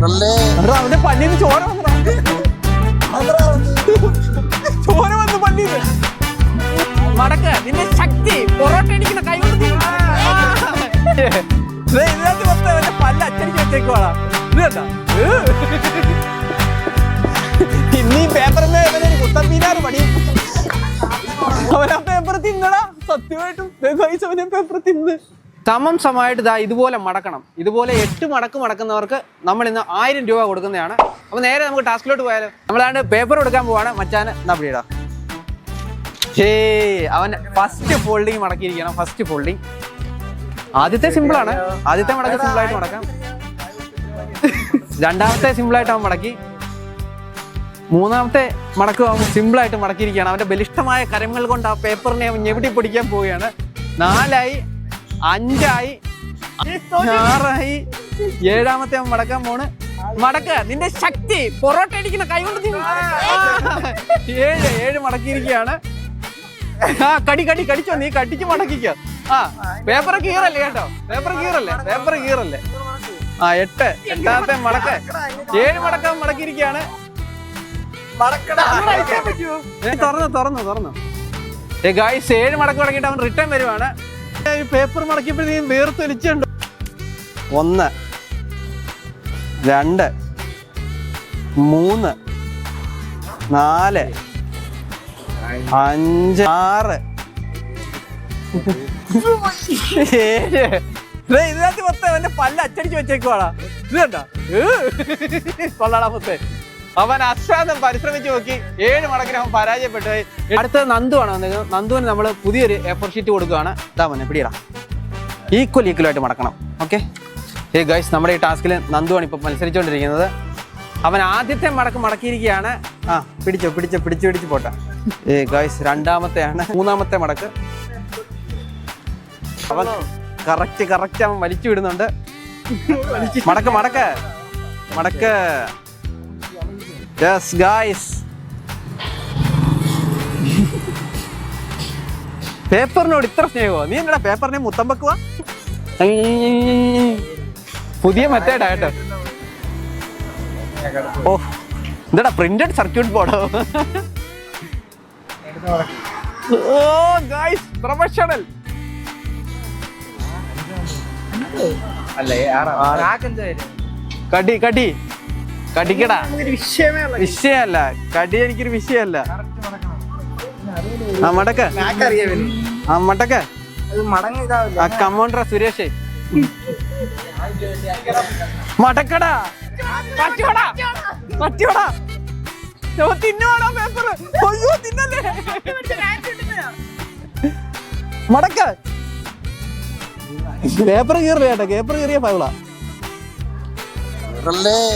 അവന്റെ പല്ലിന്ന് ചോര ചോര വന്നു പല്ലിന്ന് മടക്ക് നിന്റെ ശക്തി പൊറോട്ട അടിക്കുന്ന കൈ കൊണ്ട് ഇതിനകത്ത് മൊത്തം അവന്റെ പല്ല് അച്ചടിച്ച് വെച്ചേക്കുവാടാ. ഇത് കണ്ടാ? ഇന്നീ പേപ്പറിന്റെ ഇവനൊരു കുത്തമ്പീനാറ് പണി. അവനാ പേപ്പർ തിന്നടാ. സത്യമായിട്ടും പേപ്പർ തിന്ന്. സമം സമമായിട്ട് ഇതാ ഇതുപോലെ മടക്കണം. ഇതുപോലെ എട്ട് മടക്ക് മടക്കുന്നവർക്ക് നമ്മൾ ഇന്ന് ആയിരം രൂപ കൊടുക്കുന്നതാണ്. അപ്പൊ നേരെ നമുക്ക് ടാസ്കിലോട്ട് പോയാലോ. നമ്മളാണ്ട് പേപ്പർ കൊടുക്കാൻ പോവാണ്. മച്ചാന് പിടിയടാ. ഹേ അവൻ ഫസ്റ്റ് ഫോൾഡിങ് മടക്കിയിരിക്കണം. ഫസ്റ്റ് ഫോൾഡിങ് ആദ്യത്തെ സിമ്പിൾ ആണ്. ആദ്യത്തെ മടക്ക് സിമ്പിൾ ആയിട്ട് മടക്കാം. രണ്ടാമത്തെ സിമ്പിൾ ആയിട്ട് അവൻ മടക്കി. മൂന്നാമത്തെ മടക്ക് അവൻ സിമ്പിൾ ആയിട്ട് മടക്കിയിരിക്കുകയാണ്. അവന്റെ ബലിഷ്ടമായ കരങ്ങൾ കൊണ്ട് ആ പേപ്പറിനെ അവൻ ഞെവിടി പിടിക്കാൻ പോവുകയാണ്. നാലായി അഞ്ചായി. ആറായി. ഏഴാമത്തെ അവൻ മടക്കാൻ പോണ്. മടക്ക. നിന്റെ ശക്തി. പൊറോട്ട അടിക്കുന്ന കൈ കൊണ്ട് നീ- ഏഴ് ഏഴ് മടക്കിയിരിക്കുകയാണ്. ആ കടി കടി കടിച്ചോ നീ? കടിച്ച് മടക്കിക്കോ. ആ പേപ്പർ കീറല്ലേ കേട്ടോ? പേപ്പർ കീറല്ലേ? പേപ്പർ കീറല്ലേ? ആ എട്ട്. എട്ടാമത്തെ മടക്ക. ഏഴ് മടക്കം മടക്കിയിരിക്കുകയാണ്. തുറന്നു തുറന്നു തുറന്നു. ഏ ഗായ്സ് ഏഴ് മടക്ക് മടക്കിയിട്ട് അവൻ റിട്ടേൺ വരുവാണ്. ഈ പേപ്പർ മടക്കിയപ്പോ നീ വേർത്തൊലിച്ചുണ്ട് ഒന്ന് രണ്ട് മൂന്ന് നാല് അഞ്ച് ആറ് ഏഴ്. ഇതിനകത്ത് മൊത്തം എന്റെ പല്ല് അച്ചടിച്ച് വെച്ചേക്കുവാടാ. ഇത് കണ്ടാ? കൊള്ളാടാ മൊത്തേ. അവൻ അശ്രാന്തം പരിശ്രമിച്ചു നോക്കി ഏഴ് മടക്കിന് അവൻ പരാജയപ്പെട്ടു അടുത്ത നന്ദുവാണ് ആണ് നന്ദുവിന് നമ്മൾ പുതിയൊരു എഫർ ഷീറ്റ് കൊടുക്കുകയാണ്. ഇതാ മോനെ പിടിയടാ. ഈക്വൽ ആയിട്ട് മടക്കണം. ഓക്കെ ഏ ഗൈസ് നമ്മുടെ ഈ ടാസ്കിൽ നന്ദുവാണ് ഇപ്പൊ മത്സരിച്ചുകൊണ്ടിരിക്കുന്നത് അവൻ ആദ്യത്തെ മടക്ക് മടക്കിയിരിക്കുകയാണ്. ആ പിടിച്ചോ പിടിച്ചോ പിടിച്ചു പിടിച്ച് പോട്ടെ. ഏ ഗൈസ് രണ്ടാമത്തെയാണ് മൂന്നാമത്തെ മടക്ക്. അവൻ കറക്റ്റ് കറക്റ്റ് അവൻ വലിച്ചു വിടുന്നുണ്ട്. മടക്ക് മടക്ക്. മടക്ക്. Yes guys. പേപ്പറിനോട് ഇത്ര സ്നേഹമോ? നീ എന്താ പേപ്പറിനെ മുത്തം വെക്കുക പുതിയ മെത്തേഡാ കേട്ടോ. ഓ എന്താടാ പ്രിന്റഡ് സർക്യൂട്ട് ബോർഡോ ഓ ഗൈസ് പ്രൊഫഷണൽ കടി കടി. കടിക്കടാ. വിഷയമല്ല. കടി എനിക്കൊരു വിഷയമല്ല. ആ മടക്ക്. ആ മടക്ക. ആ കമോണ്ടറ സുരേഷ്. മടക്കടാ. പറ്റിയോടാ പറ്റിയോടാ തിന്നോടാ പേപ്പർ അയ്യോ തിന്നല്ലേ. മടക്ക. പേപ്പർ കീറില്ല ചേട്ടാ പേപ്പർ കീറിയ ഫയലാ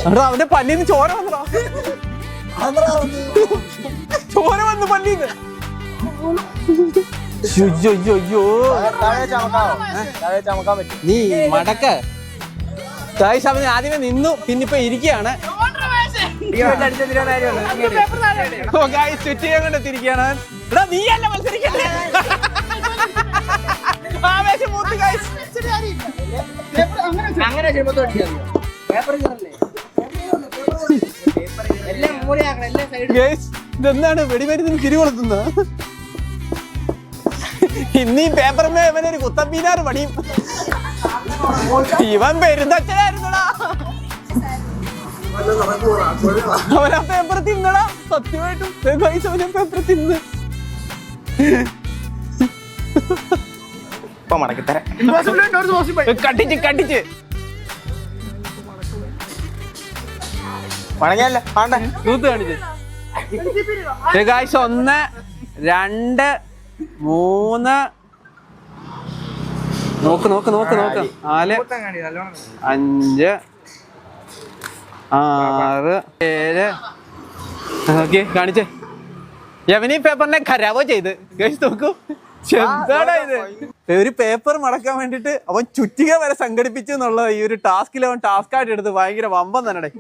എടാ അവന്റെ പല്ലിന്ന് ചോര വന്നടാ ചോര വന്നു പല്ലിന്ന് നീ മടക്ക. ഗായ്സ് അവൻ ആദ്യമേ നിന്നു പിന്നിപ്പോ ഇരിക്കുകയാണ്. ഓ ഗായ്സ് സ്വിച്ച് ചെയ്യാൻ കൊണ്ട് എത്തിയിരിക്കുകയാണ്. എടാ നീയല്ല മത്സരിക്കല്ലേ ആവേശം മൂത്ത് ഗായ്സ് അങ്ങനെ ചെയ്യുമ്പോ പേപ്പർ കീറല്ലേ എല്ലാം മൂലയാക്കണം എല്ലാം സൈഡ്. ഗായ്സ് ഇതെന്താണ്? വെടിമരുന്നിന് തിരികൊളുത്തുന്ന ഇന്നീ പേപ്പറിന്മേ ഇവനൊരു കുത്തമ്പീനാറ് പണിയും. ഇവൻ പെരുന്തച്ഛനായിരുന്നടാ അവനാ പേപ്പർ തിന്നടാ. സത്യമായിട്ടും അവനാ പേപ്പർ തിന്ന്. ഇപ്പൊ മടക്കിത്തരാം കട്ടിച്ച് കട്ടിച്ച് നൂത്ത് കാണിച്ചേ. ഒന്ന് രണ്ട് മൂന്ന്. നോക്ക് നോക്ക് നോക്ക് നോക്ക്. നാല് അഞ്ച് ആറ് ഏഴ്. നോക്കി കാണിച്ചേ. യവനി പേപ്പറിനെ ഖരാവോ ചെയ്ത്. നോക്കൂ. ഇത്? ഒരു പേപ്പർ മടക്കാൻ വേണ്ടിട്ട് അവൻ ചുറ്റിക വരെ സംഘടിപ്പിച്ചു എന്നുള്ള ഈ ഒരു ടാസ്കിൽ അവൻ ടാസ്ക് ആയിട്ട് എടുത്ത് ഭയങ്കര വമ്പം തന്നെ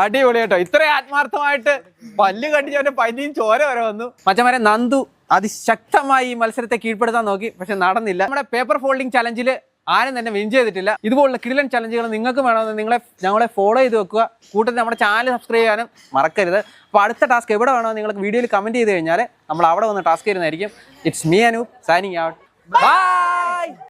അടിപൊളി കേട്ടോ ഇത്ര ആത്മാർത്ഥമായിട്ട് പല്ല് കണ്ടിച്ച് അവന്റെ പല്ലിയും ചോര വരെ വന്നു. മച്ചമാരെ നന്ദു അതിശക്തമായി ഈ മത്സരത്തെ കീഴ്പ്പെടുത്താൻ നോക്കി പക്ഷെ നടന്നില്ല. നമ്മുടെ പേപ്പർ ഫോൾഡിംഗ് ചലഞ്ചിൽ ആരും തന്നെ വിൻ ചെയ്തിട്ടില്ല. ഇതുപോലുള്ള കിടിലൻ ചലഞ്ചുകൾ നിങ്ങൾക്ക് വേണമെന്ന് നിങ്ങളെ ഞങ്ങളെ ഫോളോ ചെയ്ത് വെക്കുക. കൂട്ടത്തിൽ നമ്മുടെ ചാനൽ സബ്സ്ക്രൈബ് ചെയ്യാനും മറക്കരുത്. അപ്പോൾ അടുത്ത ടാസ്ക് എവിടെ വേണമെന്ന് നിങ്ങൾക്ക് വീഡിയോയിൽ കമന്റ് ചെയ്ത് കഴിഞ്ഞാൽ നമ്മൾ അവിടെ വന്ന് ടാസ്ക് ചെയ്യുന്നതായിരിക്കും it's me Anu signing out bye